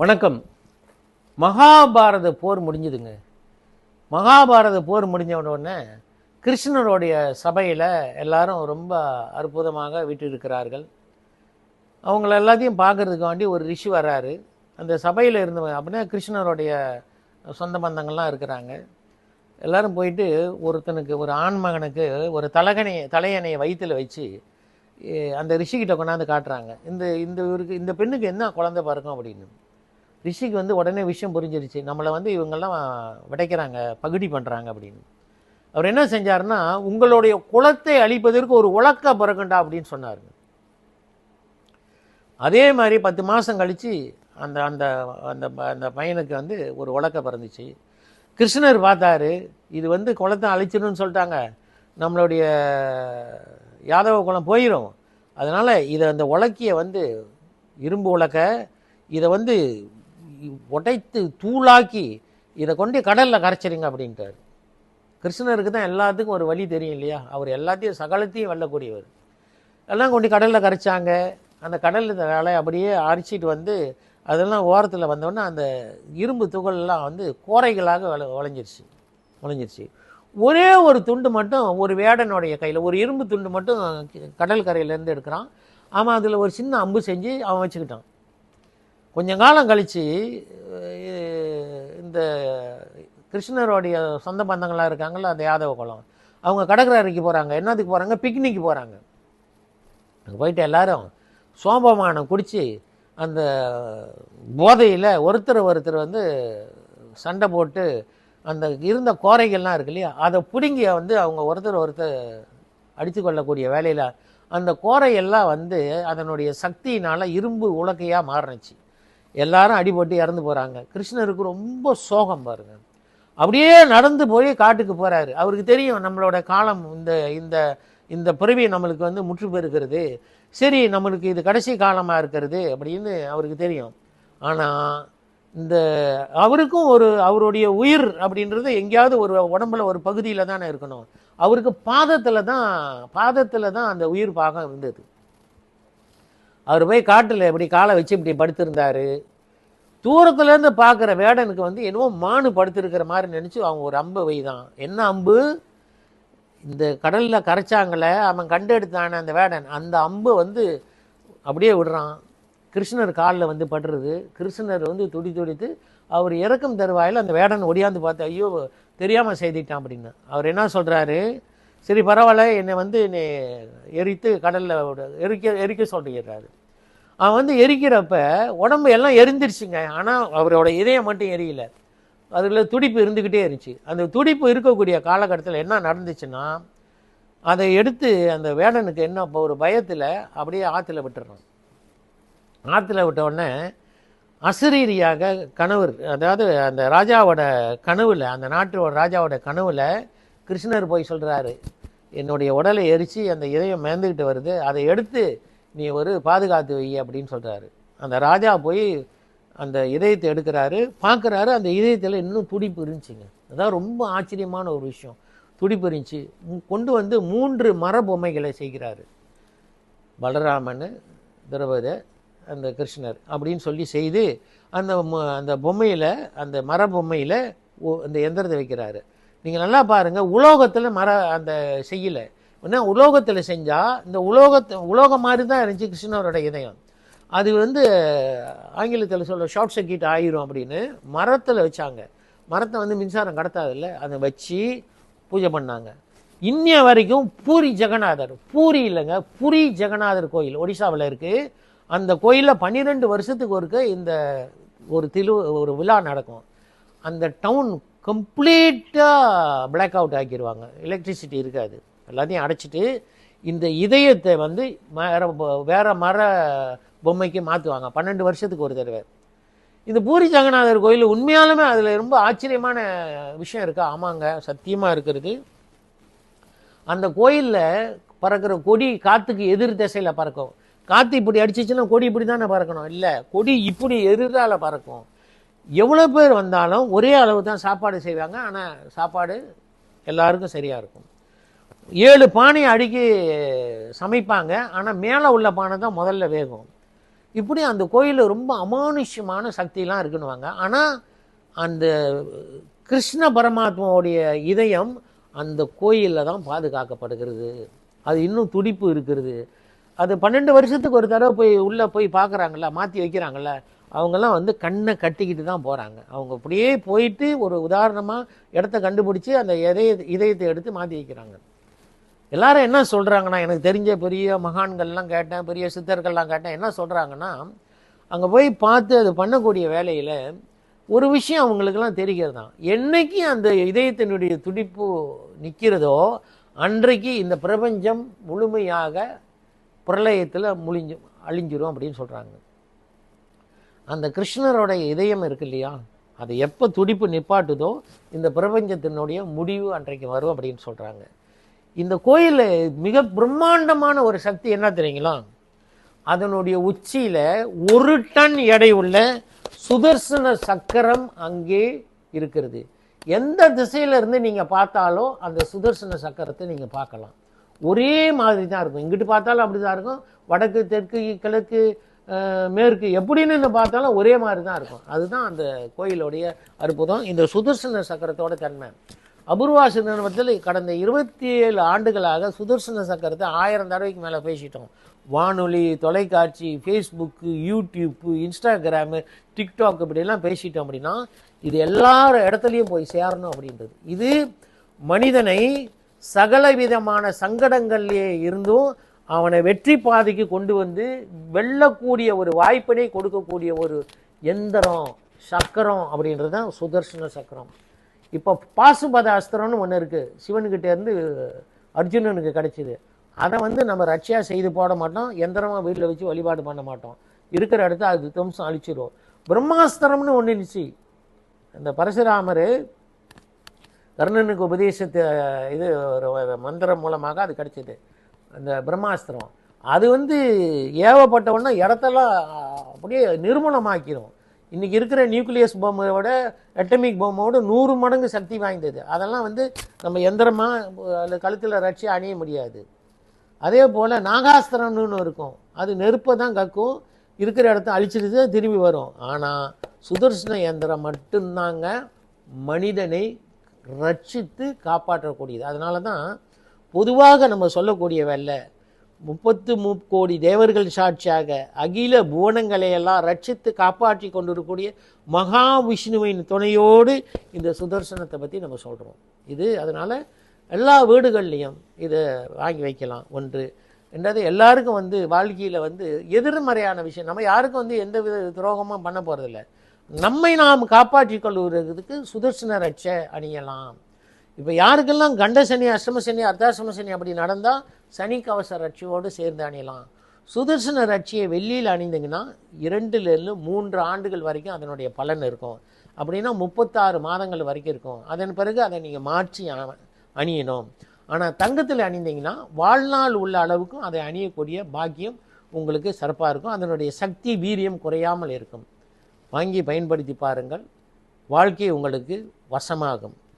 வணக்கம். மகாபாரத போர் முடிஞ்சுதுங்க. மகாபாரத போர் முடிஞ்ச உடனே கிருஷ்ணருடைய சபையில் எல்லாரும் ரொம்ப அற்புதமாக விட்டிருக்கிறார்கள் அவங்கள எல்லாத்தையும் பார்க்கறதுக்கு வேண்டி ஒரு ரிஷி வராரு. அந்த சபையில் இருந்தவங்க அப்படின்னா கிருஷ்ணருடைய சொந்த பந்தங்கள்லாம் இருக்கிறாங்க. எல்லோரும் போயிட்டு ஒருத்தனுக்கு ஒரு ஆண் மகனுக்கு ஒரு தலகணை தலையணையை வயிற்றில் வச்சு அந்த ரிஷிக்கிட்ட கொண்டாந்து காட்டுறாங்க. இந்த இந்த இவருக்கு இந்த பெண்ணுக்கு என்ன குழந்தை பிறக்கும் அப்படின்னு. ரிஷிக்கு வந்து உடனே விஷயம் புரிஞ்சிருச்சு. நம்மளை வந்து இவங்கெல்லாம் விடைக்கிறாங்க பகுடி பண்ணுறாங்க அப்படின்னு. அவர் என்ன செஞ்சார்னா உங்களுடைய குலத்தை அழிப்பதற்கு ஒரு உலக்க பிறகுண்டா அப்படின்னு சொன்னாருங்க. அதே மாதிரி பத்து மாதம் கழித்து அந்த அந்த அந்த ப- அந்த பையனுக்கு வந்து ஒரு உலக்க பிறந்துச்சு. கிருஷ்ணர் பார்த்தாரு இது வந்து குளத்தை அழிச்சிடும்னு சொல்லிட்டாங்க. நம்மளுடைய யாதவ குலம் போயிடும் அதனால் இதை அந்த உலக்கிய வந்து இரும்பு உலக்க இதை வந்து உடைத்து தூளாக்கி இதை கொண்டு கடலில் கரைச்சிருங்க அப்படின்ட்டார். கிருஷ்ணருக்கு தான் எல்லாத்துக்கும் ஒரு வழி தெரியும் இல்லையா? அவர் எல்லாத்தையும் சகலத்தையும் வெல்லக்கூடியவர். எல்லாம் கொண்டு கடலில் கரைச்சாங்க. அந்த கடலில் வேலை அப்படியே அரிச்சிட்டு வந்து அதெல்லாம் ஓரத்தில் வந்தோடனே அந்த இரும்பு துகள்லாம் வந்து கோரைகளாக வள வளைஞ்சிருச்சு. வளைஞ்சிருச்சு. ஒரே ஒரு துண்டு மட்டும் ஒரு வேடனுடைய கையில் ஒரு இரும்பு துண்டு மட்டும் கடல் கரையிலேருந்து எடுக்கிறான். அவன் அதில் ஒரு சின்ன அம்பு செஞ்சு அவன் வச்சுக்கிட்டான். கொஞ்ச காலம் கழித்து இந்த கிருஷ்ணருடைய சொந்த பந்தங்களாக இருக்காங்கல்ல அந்த யாதவ குளம். அவங்க கடற்கரைக்கு போகிறாங்க என்னத்துக்கு போகிறாங்க பிக்னிக் போகிறாங்க அங்கே போயிட்டு எல்லாரும் சோம்பமானம் குடித்து அந்த போதையில் ஒருத்தர் ஒருத்தர் வந்து சண்டை போட்டு அந்த இருந்த கோரைகள்லாம் இருக்கு இல்லையா அதை பிடுங்கி வந்து அவங்க ஒருத்தர் ஒருத்தர் அடித்து கொள்ளக்கூடிய வேலையில் அந்த கோரையெல்லாம் வந்து அதனுடைய சக்தியினால் இரும்பு உலக்கையாக மாறுனுச்சு. எல்லாரும் அடிபட்டு இறந்து போகிறாங்க கிருஷ்ணருக்கு ரொம்ப சோகம் பாருங்க. அப்படியே நடந்து போய் காட்டுக்கு போகிறாரு அவருக்கு தெரியும் நம்மளோட காலம் இந்த இந்த இந்த பிறவி நம்மளுக்கு வந்து முற்று பெறுகிறது சரி நம்மளுக்கு இது கடைசி காலமாக இருக்கிறது அப்படின்னு அவருக்கு தெரியும். ஆனால் இந்த அவருக்கும் ஒரு அவருடைய உயிர் அப்படின்றது எங்கேயாவது ஒரு உடம்புல ஒரு பகுதியில் தானே இருக்கணும். அவருக்கு பாதத்தில் தான் பாதத்தில் தான் அந்த உயிர் பாகம் இருந்தது. அவர் போய் காட்டில் இப்படி காலை வச்சு இப்படி படுத்திருந்தாரு. தூரத்துலேருந்து பார்க்குற வேடனுக்கு வந்து என்னவோ மானு படுத்திருக்கிற மாதிரி நினச்சி அவங்க ஒரு அம்பு வைதான். என்ன அம்பு? இந்த கடலில் கரைச்சாங்களே அவன் கண்டெடுத்தான அந்த வேடன். அந்த அம்பு வந்து அப்படியே விடுறான். கிருஷ்ணர் காலில் வந்து படுறது. கிருஷ்ணர் வந்து துடி துடித்து அவர் இறக்கும் தருவாயில் அந்த வேடன் ஒடியாந்து பார்த்து ஐயோ தெரியாமல் செய்திட்டான் அப்படின்னு. அவர் என்ன சொல்கிறாரு சரி பரவாயில்ல என்னை வந்து என்னை எரித்து கடலில் எரிக்க எரிக்க சொல்லிடுறாரு அவன் வந்து எரிக்கிறப்ப உடம்பு எல்லாம் எரிஞ்சிருச்சுங்க. ஆனால் அவரோட இதயம் மட்டும் எரியல. அதில் துடிப்பு இருந்துக்கிட்டே இருந்துச்சு. அந்த துடிப்பு இருக்கக்கூடிய காலகட்டத்தில் என்ன நடந்துச்சுன்னா அதை எடுத்து அந்த வேடனுக்கு என்ன இப்போ ஒரு பயத்தில் அப்படியே ஆற்றுல விட்டுறான். ஆற்றுல விட்ட உடனே அசரீரியாக கனவு அதாவது அந்த ராஜாவோட கனவில் அந்த நாட்டோட ராஜாவோட கனவில் கிருஷ்ணர் போய் சொல்கிறாரு என்னுடைய உடலை எரித்து அந்த இதயம் மேந்துக்கிட்டு வருது அதை எடுத்து நீ ஒரு பாதுகாத்து வை அப்படின்னு சொல்கிறாரு அந்த ராஜா போய் அந்த இதயத்தை எடுக்கிறாரு பார்க்குறாரு அந்த இதயத்தில் இன்னும் துடிப்பு இருந்துச்சுங்க. அதான் ரொம்ப ஆச்சரியமான ஒரு விஷயம். துடிப்பு இருந்துச்சு. கொண்டு வந்து மூன்று மர பொம்மைகளை செய்கிறாரு. பலராமன் திரௌபதி அந்த கிருஷ்ணர் அப்படின்னு சொல்லி செய்து அந்த அந்த பொம்மையில் அந்த மர பொம்மையில் அந்த எந்திரத்தை வைக்கிறாரு. நீங்கள் நல்லா பாருங்கள் உலோகத்தில் மர அந்த செய்யலை. ஏன்னா உலோகத்தில் செஞ்சால் இந்த உலோகத்தை உலோகம் மாதிரி தான் இருந்துச்சு கிருஷ்ணரோட இதயம். அது வந்து ஆங்கிலத்தில் சொல்ல ஷார்ட் சர்க்கியூட் ஆயிரும் அப்படின்னு மரத்தில் வச்சாங்க. மரத்தை வந்து மின்சாரம் கடத்தாதில்ல அதை வச்சு பூஜை பண்ணாங்க. இன்னைய வரைக்கும் பூரி ஜெகநாதர் பூரி இல்லைங்க புரி ஜெகநாதர் கோயில் ஒடிசாவில் இருக்குது அந்த கோயிலில் பன்னிரெண்டு வருஷத்துக்கு ஒருக்க இந்த ஒரு திரு ஒரு விழா நடக்கும். அந்த டவுன் கம்ப்ளீட்டாக பிளாக் அவுட் ஆக்கிடுவாங்க எலக்ட்ரிசிட்டி இருக்காது. எல்லாத்தையும் அடைச்சிட்டு இந்த இதயத்தை வந்து வேற வேற மர பொம்மைக்கு மாற்றுவாங்க பன்னெண்டு வருஷத்துக்கு ஒரு தடவை. இந்த பூரி ஜெகநாதர் கோயில் உண்மையாலுமே அதில் ரொம்ப ஆச்சரியமான விஷயம் இருக்கா. ஆமாங்க சத்தியமாக இருக்கிறது. அந்த கோயிலில் பறக்கிற கொடி காற்றுக்கு எதிர் திசையில் பறக்கும். காற்று இப்படி அடிச்சிச்சுன்னா கொடி இப்படி தானே பறக்கணும்? இல்லை கொடி இப்படி எதிரால் பறக்கும். எவ்வளோ பேர் வந்தாலும் ஒரே அளவு தான் சாப்பாடு செய்வாங்க. ஆனால் சாப்பாடு எல்லாருக்கும் சரியாக இருக்கும். ஏழு பானை அடுக்கி சமைப்பாங்க. ஆனால் மேலே உள்ள பானை தான் முதல்ல வேகும். இப்படி அந்த கோயிலில் ரொம்ப அமானுஷ்யமான சக்தியெலாம் இருக்குன்னுவாங்க. ஆனால் அந்த கிருஷ்ண பரமாத்மாவுடைய இதயம் அந்த கோயிலில் தான் பாதுகாக்கப்படுகிறது. அது இன்னும் துடிப்பு இருக்கிறது. அது பன்னெண்டு வருஷத்துக்கு ஒரு தடவை போய் உள்ளே போய் பார்க்குறாங்கல்ல மாற்றி வைக்கிறாங்கல்ல அவங்கெல்லாம் வந்து கண்ணை கட்டிக்கிட்டு தான் போகிறாங்க அவங்க அப்படியே போயிட்டு ஒரு உதாரணமாக இடத்த கண்டுபிடிச்சி அந்த இதய இதயத்தை எடுத்து மாற்றி வைக்கிறாங்க. எல்லாரும் என்ன சொல்கிறாங்கன்னா எனக்கு தெரிஞ்ச பெரிய மகான்கள்லாம் கேட்டேன் பெரிய சித்தர்கள்லாம் கேட்டேன் என்ன சொல்கிறாங்கன்னா அங்கே போய் பார்த்து அது பண்ணக்கூடிய வேலையில் ஒரு விஷயம் அவங்களுக்கெல்லாம் தெரிகிறது தான் என்றைக்கு அந்த இதயத்தினுடைய துடிப்பு நிற்கிறதோ அன்றைக்கு இந்த பிரபஞ்சம் முழுமையாக பிரளயத்தில் முழிஞ்சு அழிஞ்சிரும் அப்படின்னு சொல்கிறாங்க அந்த கிருஷ்ணரோட இதயம் இருக்கு இல்லையா? அது எப்போ துடிப்பு நிப்பாட்டுதோ இந்த பிரபஞ்சத்தினுடைய முடிவு அன்றைக்கு வரும் அப்படின்னு சொல்கிறாங்க இந்த கோயிலில் மிக பிரம்மாண்டமான ஒரு சக்தி என்ன தெரியுங்களா? அதனுடைய உச்சியில் ஒரு டன் எடை உள்ள சுதர்சன சக்கரம் அங்கே இருக்கிறது. எந்த திசையில இருந்து நீங்கள் பார்த்தாலும் அந்த சுதர்சன சக்கரத்தை நீங்கள் பார்க்கலாம். ஒரே மாதிரி தான் இருக்கும். இங்கிட்டு பார்த்தாலும் அப்படி தான் இருக்கும். வடக்கு தெற்கு கிழக்கு மேற்கு எப்படின்னு பார்த்தாலும் ஒரே மாதிரி தான் இருக்கும். அதுதான் அந்த கோயிலுடைய அற்புதம். இந்த சுதர்சன சக்கரத்தோட தன்மை. அபூர்வாசி நிறுவனத்தில் கடந்த இருபத்தி ஏழு ஆண்டுகளாக சுதர்சன சக்கரத்தை ஆயிரம் தடவைக்கு மேலே பேசிட்டோம். வானொலி தொலைக்காட்சி ஃபேஸ்புக்கு யூடியூப்பு இன்ஸ்டாகிராமு டிக்டாக் இப்படியெல்லாம் பேசிட்டோம் அப்படின்னா இது எல்லார் இடத்துலையும் போய் சேரணும் அப்படின்றது. இது மனிதனை சகல விதமான சங்கடங்கள்லேயே இருந்தும் அவனை வெற்றி பாதைக்கு கொண்டு வந்து வெல்லக்கூடிய ஒரு வாய்ப்பினை கொடுக்கக்கூடிய ஒரு எந்திரம் சக்கரம் அப்படின்றது தான் சுதர்சன சக்கரம். இப்போ பாசுபத அஸ்திரம்னு ஒன்று இருக்குது சிவன்கிட்டேருந்து அர்ஜுனனுக்கு கிடைச்சிது. அதை வந்து நம்ம ரஷ்யா செய்து போட மாட்டோம். எந்திரமாக வீட்டில் வச்சு வழிபாடு பண்ண மாட்டோம். இருக்கிற இடத்த அது துவம்சம் அழிச்சிடும் பிரம்மாஸ்திரம்னு ஒன்று இருந்துச்சு. இந்த பரசுராமர் கர்ணனுக்கு உபதேசத்தை இது ஒரு மந்திரம் மூலமாக அது கிடைச்சிது. அந்த பிரம்மாஸ்திரம். அது வந்து ஏவப்பட்ட இடத்தெல்லாம் அப்படியே நிர்மூலமாக்கிடும் இன்னைக்கு இருக்கிற நியூக்ளியஸ் பொம்மையோட அட்டமிக் பொம்மையோட நூறு மடங்கு சக்தி வாய்ந்தது. அதெல்லாம் வந்து நம்ம எந்திரமாக அல்லது கழுத்தில் ரட்சி அணிய முடியாது. அதே போல் நாகாஸ்திரம்னு ஒன்று இருக்கும். அது நெருப்பை தான் கக்கும். இருக்கிற இடத்த அழிச்சிட்டு தான் திரும்பி வரும். ஆனால் சுதர்சன இயந்திரம் மட்டும்தாங்க மனிதனை ரட்சித்து காப்பாற்றக்கூடியது. அதனால தான் பொதுவாக நம்ம சொல்லக்கூடிய வேலை முப்பத்து முக்கோடி தேவர்கள் சாட்சியாக அகில புவனங்களை எல்லாம் ரட்சித்து காப்பாற்றி கொண்டிருக்கக்கூடிய மகாவிஷ்ணுவின் துணையோடு இந்த சுதர்சனத்தை பற்றி நம்ம சொல்கிறோம் இது அதனால் எல்லா வீடுகள்லையும் இதை வாங்கி வைக்கலாம் ஒன்று. ரெண்டாவது எல்லாருக்கும் வந்து வாழ்க்கையில் வந்து எதிர்மறையான விஷயம். நம்ம யாருக்கும் வந்து எந்த வித துரோகமும் பண்ண போகிறதில்ல நம்மை நாம் காப்பாற்றி கொள்வதற்கு சுதர்சன ரட்ச அணியலாம். இப்போ யாருக்கெல்லாம் கண்ட சனி அஷ்டம சனி அர்த்தாசிரம சனி அப்படி நடந்தால் சனி கவச ரட்சியோடு சேர்ந்து அணியலாம். சுதர்சன ரட்சியை வெள்ளியில் அணிந்தீங்கன்னா இரண்டுலேருந்து மூன்று ஆண்டுகள் வரைக்கும் அதனுடைய பலன் இருக்கும். அப்படின்னா முப்பத்தாறு மாதங்கள் வரைக்கும் இருக்கும். அதன் பிறகு அதை நீங்கள் மாற்றி அணியணும். ஆனால் தங்கத்தில் அணிந்தீங்கன்னா வாழ்நாள் உள்ள அளவுக்கும் அதை அணியக்கூடிய பாக்கியம் உங்களுக்கு சிறப்பாக இருக்கும். அதனுடைய சக்தி வீரியம் குறையாமல் இருக்கும். வாங்கி பயன்படுத்தி பாருங்கள். வாழ்க்கை உங்களுக்கு வசமாகும்.